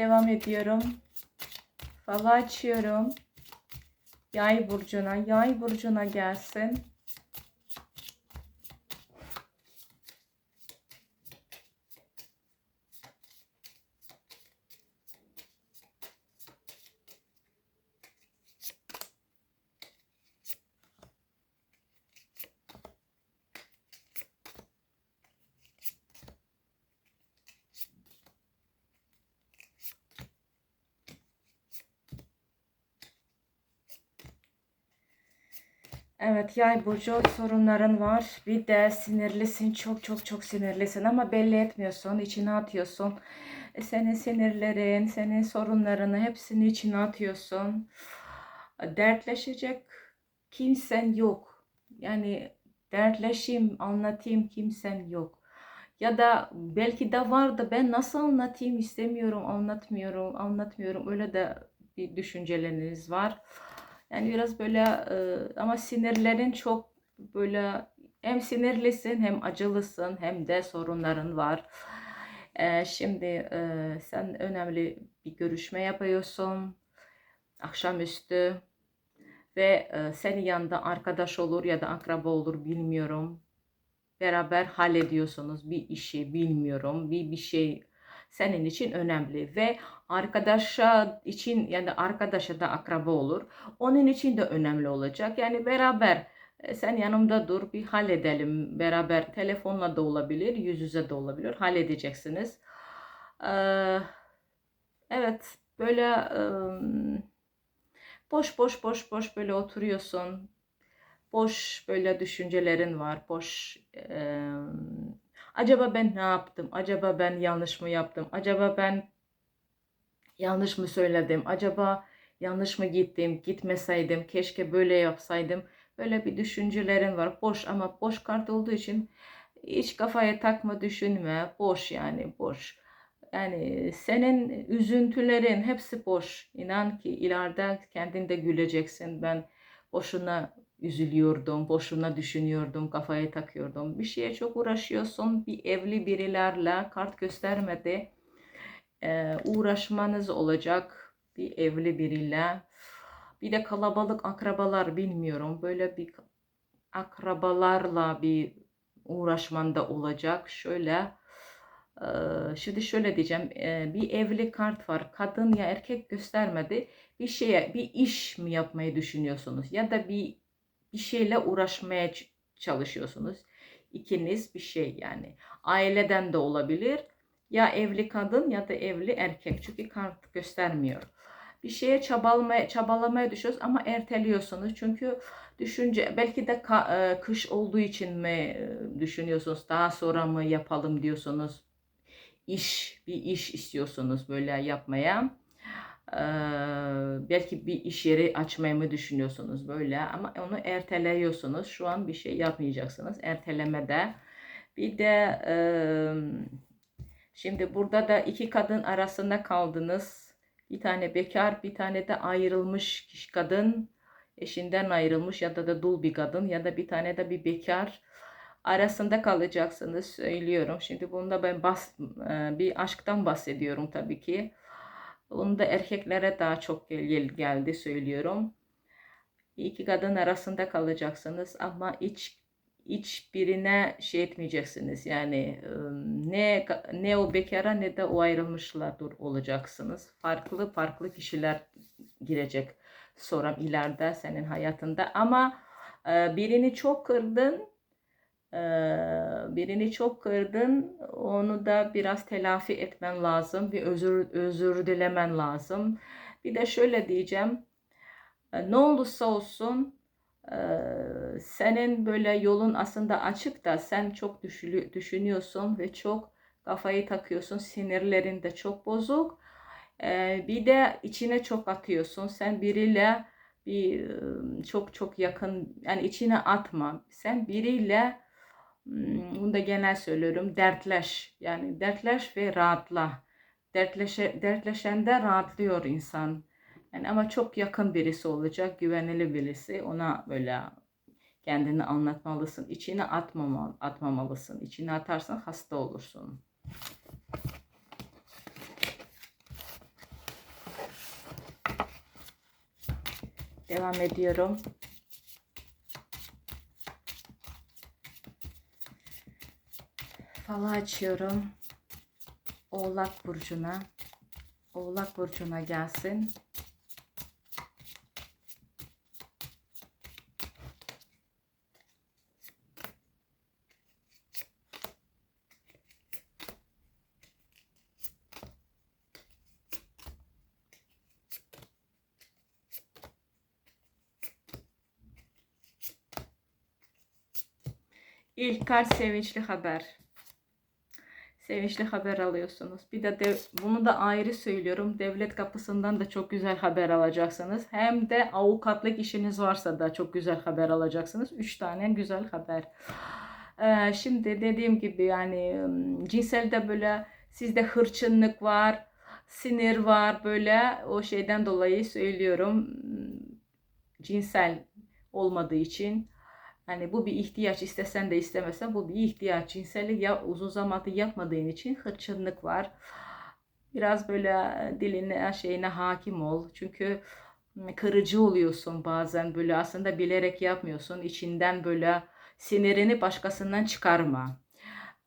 devam ediyorum. Falı açıyorum. Yay burcuna, yay burcuna gelsin. Evet yay burcu sorunların var. Bir de sinirlisin. Çok çok çok sinirlisin ama belli etmiyorsun. içine atıyorsun. E, Senin sinirlerin, senin sorunlarını hepsini içine atıyorsun. Dertleşecek kimsen yok. Yani dertleşeyim, anlatayım kimsen yok. Ya da belki de var da ben nasıl anlatayım istemiyorum, anlatmıyorum, anlatmıyorum. Öyle de bir düşünceleriniz var. Yani biraz böyle e, ama sinirlerin çok böyle hem sinirlisin hem acılısın hem de sorunların var. E, şimdi e, sen önemli bir görüşme yapıyorsun akşamüstü ve e, senin yanında arkadaş olur ya da akraba olur bilmiyorum. Beraber hallediyorsunuz bir işi bilmiyorum bir bir şey senin için önemli ve arkadaşa için yani arkadaşa da akraba olur. Onun için de önemli olacak. Yani beraber e, sen yanımda dur bir halledelim. Beraber telefonla da olabilir, yüz yüze de olabilir. Halledeceksiniz. Ee, evet böyle e, boş boş boş boş böyle oturuyorsun. Boş böyle düşüncelerin var. Boş e, acaba ben ne yaptım? Acaba ben yanlış mı yaptım? Acaba ben yanlış mı söyledim? Acaba yanlış mı gittim? Gitmeseydim, keşke böyle yapsaydım. Böyle bir düşüncelerin var. Boş ama boş kart olduğu için hiç kafaya takma, düşünme. Boş yani boş. Yani senin üzüntülerin hepsi boş. İnan ki ileride kendinde güleceksin. Ben boşuna üzülüyordum, boşuna düşünüyordum, kafaya takıyordum. Bir şeye çok uğraşıyorsun. Bir evli birilerle kart göstermedi e, uğraşmanız olacak bir evli biriyle. Bir de kalabalık akrabalar bilmiyorum. Böyle bir akrabalarla bir uğraşman da olacak. Şöyle e, şimdi şöyle diyeceğim. E, bir evli kart var. Kadın ya erkek göstermedi. Bir şeye bir iş mi yapmayı düşünüyorsunuz? Ya da bir bir şeyle uğraşmaya çalışıyorsunuz. İkiniz bir şey yani. Aileden de olabilir ya evli kadın ya da evli erkek. Çünkü kart göstermiyor. Bir şeye çabalamaya, çabalamaya düşüyoruz ama erteliyorsunuz. Çünkü düşünce belki de e, kış olduğu için mi e, düşünüyorsunuz? Daha sonra mı yapalım diyorsunuz? İş, bir iş istiyorsunuz böyle yapmaya. Belki bir iş yeri açmayı mı düşünüyorsunuz böyle ama onu erteliyorsunuz. Şu an bir şey yapmayacaksınız. Ertelemede. Bir de Şimdi burada da iki kadın arasında kaldınız. Bir tane bekar, bir tane de ayrılmış kişi kadın. Eşinden ayrılmış ya da da dul bir kadın ya da bir tane de bir bekar arasında kalacaksınız söylüyorum. Şimdi bunda ben bas, bir aşktan bahsediyorum tabii ki. Bunda erkeklere daha çok gel geldi söylüyorum. İki kadın arasında kalacaksınız ama iç hiçbirine şey etmeyeceksiniz. Yani ne ne o bekara ne de o ayrılmışlar olacaksınız. Farklı farklı kişiler girecek sonra ileride senin hayatında. Ama birini çok kırdın, birini çok kırdın. Onu da biraz telafi etmen lazım. Bir özür özür dilemen lazım. Bir de şöyle diyeceğim. Ne olursa olsun senin böyle yolun aslında açık da sen çok düşünüyorsun ve çok kafayı takıyorsun. Sinirlerin de çok bozuk. bir de içine çok atıyorsun. Sen biriyle bir çok çok yakın yani içine atma. Sen biriyle Hmm, bunu da genel söylüyorum. Dertleş. Yani dertleş ve rahatla. Dertleşe, dertleşende rahatlıyor insan. Yani ama çok yakın birisi olacak, güvenilir birisi. Ona böyle kendini anlatmalısın. İçine atmamal, atmamalısın. İçine atarsan hasta olursun. Devam ediyorum. Falı açıyorum. Oğlak burcuna. Oğlak burcuna gelsin. İlkar sevinçli haber. Sevinçli haber alıyorsunuz. Bir de dev, bunu da ayrı söylüyorum. Devlet kapısından da çok güzel haber alacaksınız. Hem de avukatlık işiniz varsa da çok güzel haber alacaksınız. Üç tane güzel haber. Ee, şimdi dediğim gibi yani cinselde böyle sizde hırçınlık var, sinir var böyle o şeyden dolayı söylüyorum. Cinsel olmadığı için Hani bu bir ihtiyaç istesen de istemesen bu bir ihtiyaç. Cinsellik ya uzun zamandır yapmadığın için hırçınlık var. Biraz böyle diline şeyine hakim ol. Çünkü kırıcı oluyorsun bazen böyle aslında bilerek yapmıyorsun. İçinden böyle sinirini başkasından çıkarma.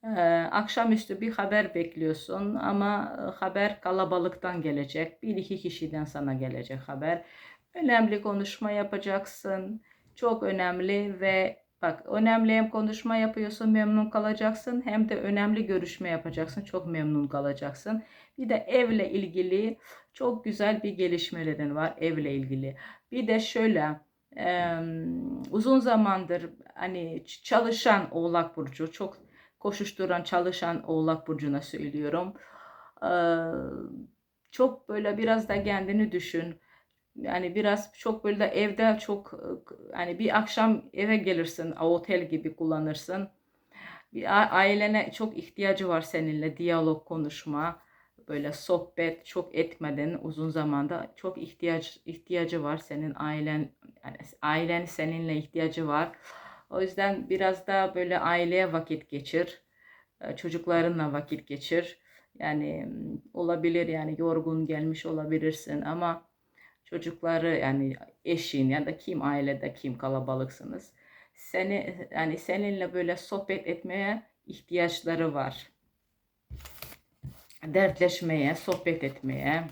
Ee, akşamüstü bir haber bekliyorsun ama haber kalabalıktan gelecek. Bir iki kişiden sana gelecek haber. Önemli konuşma yapacaksın çok önemli ve bak önemli hem konuşma yapıyorsun memnun kalacaksın hem de önemli görüşme yapacaksın çok memnun kalacaksın. Bir de evle ilgili çok güzel bir gelişmelerin var evle ilgili. Bir de şöyle e, uzun zamandır hani çalışan Oğlak Burcu çok koşuşturan çalışan Oğlak Burcu'na söylüyorum. E, çok böyle biraz da kendini düşün yani biraz çok böyle de evde çok hani bir akşam eve gelirsin otel gibi kullanırsın. Bir ailene çok ihtiyacı var seninle diyalog konuşma böyle sohbet çok etmeden uzun zamanda çok ihtiyaç ihtiyacı var senin ailen yani ailen seninle ihtiyacı var. O yüzden biraz da böyle aileye vakit geçir. Çocuklarınla vakit geçir. Yani olabilir yani yorgun gelmiş olabilirsin ama çocukları yani eşin ya da kim ailede kim kalabalıksınız seni yani seninle böyle sohbet etmeye ihtiyaçları var. Dertleşmeye, sohbet etmeye.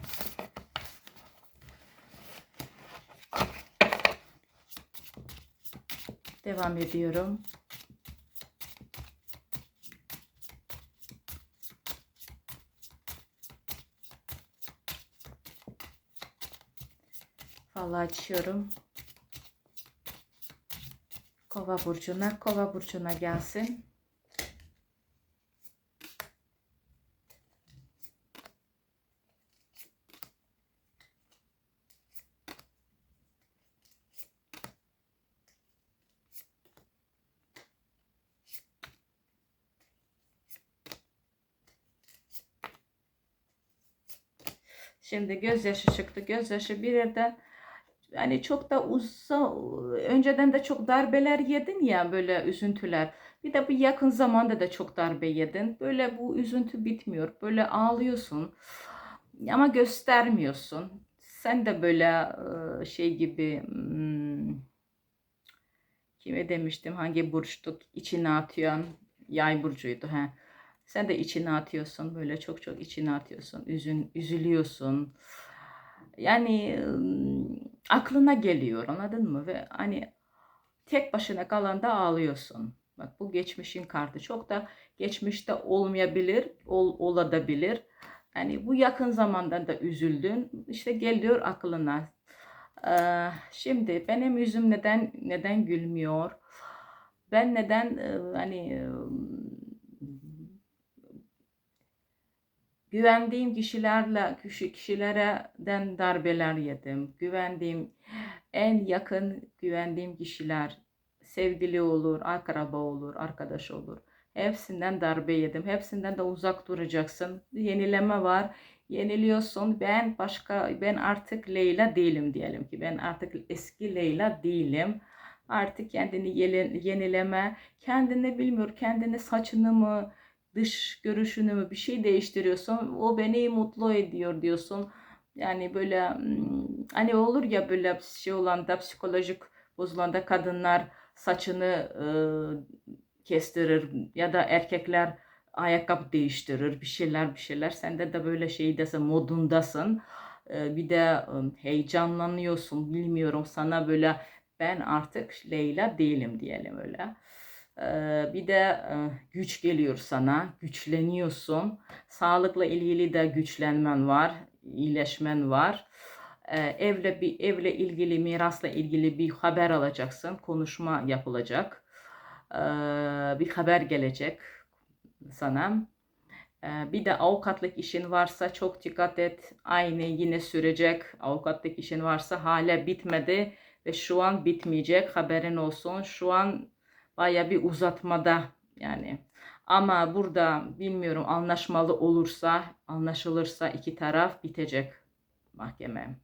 Devam ediyorum. Falı açıyorum. Kova burcuna, kova burcuna gelsin. Şimdi gözyaşı çıktı. Gözyaşı bir yerden yani çok da uzsa önceden de çok darbeler yedin ya böyle üzüntüler. Bir de bu yakın zamanda da çok darbe yedin. Böyle bu üzüntü bitmiyor. Böyle ağlıyorsun ama göstermiyorsun. Sen de böyle şey gibi hmm, kime demiştim hangi burçtu içine atıyorsun yay burcuydu he. Sen de içine atıyorsun böyle çok çok içine atıyorsun. Üzün, üzülüyorsun. Yani aklına geliyor anladın mı? Ve hani tek başına kalanda ağlıyorsun. Bak bu geçmişin kartı. Çok da geçmişte olmayabilir, ol, olabilir. Yani bu yakın zamandan da üzüldün. İşte geliyor aklına. Ee, şimdi benim yüzüm neden neden gülmüyor? Ben neden hani Güvendiğim kişilerle kişilerden darbeler yedim. Güvendiğim en yakın güvendiğim kişiler sevgili olur, akraba olur, arkadaş olur. Hepsinden darbe yedim. Hepsinden de uzak duracaksın. Yenileme var. Yeniliyorsun. Ben başka ben artık Leyla değilim diyelim ki. Ben artık eski Leyla değilim. Artık kendini yenileme, kendini bilmiyor, kendini saçını mı, dış görüşünü mü bir şey değiştiriyorsun. O beni mutlu ediyor diyorsun. Yani böyle hani olur ya böyle şey olanda psikolojik bozulanda kadınlar saçını e, kestirir ya da erkekler ayakkabı değiştirir bir şeyler bir şeyler sende de böyle şeydesin modundasın E, bir de e, heyecanlanıyorsun bilmiyorum sana böyle ben artık Leyla değilim diyelim öyle. Bir de e, güç geliyor sana. Güçleniyorsun. Sağlıkla ilgili de güçlenmen var iyileşmen var. Evle bir evle ilgili mirasla ilgili bir haber alacaksın. Konuşma yapılacak. Bir haber gelecek sana. Bir de avukatlık işin varsa çok dikkat et. Aynı yine sürecek. Avukatlık işin varsa hala bitmedi ve şu an bitmeyecek. Haberin olsun. Şu an baya bir uzatmada yani ama burada bilmiyorum anlaşmalı olursa anlaşılırsa iki taraf bitecek mahkeme.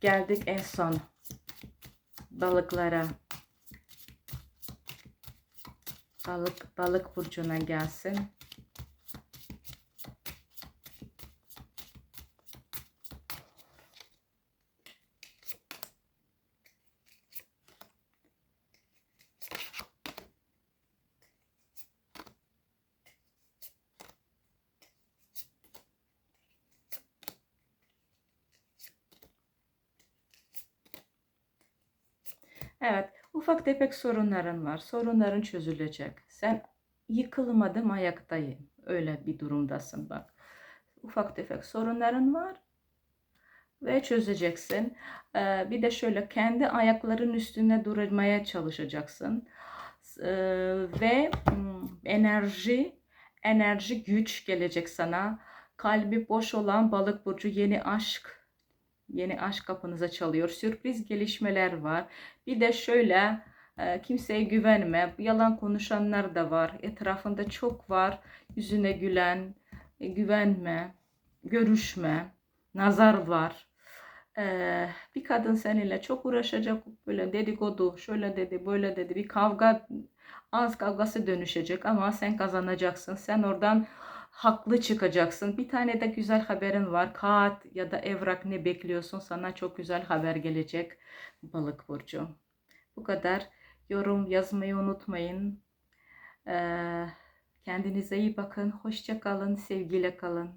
Geldik en son balıklara. Balık balık burcuna gelsin. Evet, ufak tefek sorunların var. Sorunların çözülecek. Sen yıkılmadım ayaktayım. Öyle bir durumdasın bak. Ufak tefek sorunların var ve çözeceksin. Bir de şöyle kendi ayakların üstünde durmaya çalışacaksın. Ve hmm, enerji, enerji güç gelecek sana. Kalbi boş olan balık burcu yeni aşk Yeni aşk kapınıza çalıyor. Sürpriz gelişmeler var. Bir de şöyle e, kimseye güvenme. Yalan konuşanlar da var. Etrafında çok var. Yüzüne gülen, e, güvenme, görüşme. Nazar var. E, bir kadın seninle çok uğraşacak. Böyle dedikodu, şöyle dedi, böyle dedi. Bir kavga, az kavgası dönüşecek ama sen kazanacaksın. Sen oradan haklı çıkacaksın. Bir tane de güzel haberin var. Kağıt ya da evrak ne bekliyorsun? Sana çok güzel haber gelecek balık burcu. Bu kadar. Yorum yazmayı unutmayın. Ee, kendinize iyi bakın. Hoşça kalın. Sevgiyle kalın.